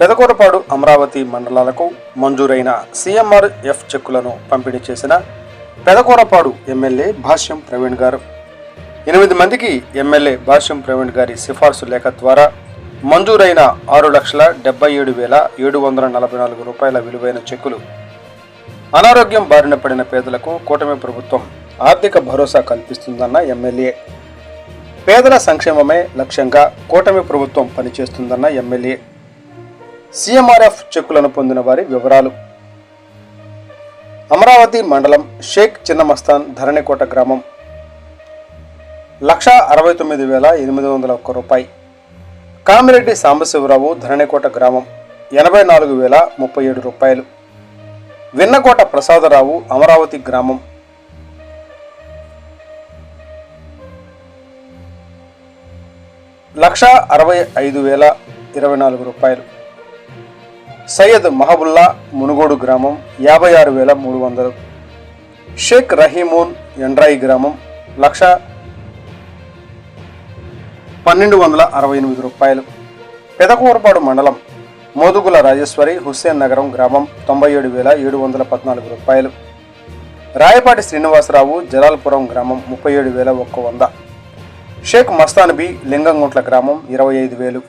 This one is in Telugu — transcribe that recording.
పెదకూరపాడు అమరావతి మండలాలకు మంజూరైన సీఎంఆర్ ఎఫ్ చెక్కులను పంపిణీ చేసిన పెదకూరపాడు ఎమ్మెల్యే భాష్యం ప్రవీణ్ గారు. ఎనిమిది మందికి ఎమ్మెల్యే భాష్యం ప్రవీణ్ గారి సిఫార్సు లేఖ ద్వారా మంజూరైన ఆరు లక్షల డెబ్బై ఏడు వేల ఏడు వందల నలభై నాలుగు రూపాయల విలువైన చెక్కులు. అనారోగ్యం బారిన పడిన పేదలకు కూటమి ప్రభుత్వం ఆర్థిక భరోసా కల్పిస్తుందన్న ఎమ్మెల్యే. పేదల సంక్షేమమే లక్ష్యంగా కూటమి ప్రభుత్వం పనిచేస్తుందన్న ఎమ్మెల్యే. సీఎంఆర్ఎఫ్ చెక్కులను పొందిన వారి వివరాలు. అమరావతి మండలం షేక్ చిన్నమస్తాన్ ధరణికోట గ్రామం. లక్ష అరవై తొమ్మిది వేల ఎనిమిది వందల ఒక్క రూపాయి. కామిరెడ్డి సాంబశివరావు ధరణికోట గ్రామం ఎనభై నాలుగు వేల ముప్పై ఏడు రూపాయలు. విన్నకోట ప్రసాదరావు అమరావతి గ్రామం. లక్ష అరవై ఐదు వేల ఇరవై నాలుగు రూపాయలు. సయ్యద్ మహబుల్లా మునుగోడు గ్రామం యాభై ఆరు వేల మూడు వందలు. షేక్ రహీమూన్ ఎండ్రాయి గ్రామం లక్ష పన్నెండు వందల అరవై ఎనిమిది రూపాయలు. పెదకూరపాడు మండలం మోదుగుల రాజేశ్వరి హుస్సేన్ నగరం గ్రామం తొంభై ఏడు వేల ఏడు వందల పద్నాలుగు రూపాయలు. రాయపాటి శ్రీనివాసరావు జలాల్పురం గ్రామం ముప్పై ఏడు వేల ఒక్క వంద. షేక్ మస్తాన్ బి లింగంగుంట్ల గ్రామం ఇరవై ఐదు వేలు.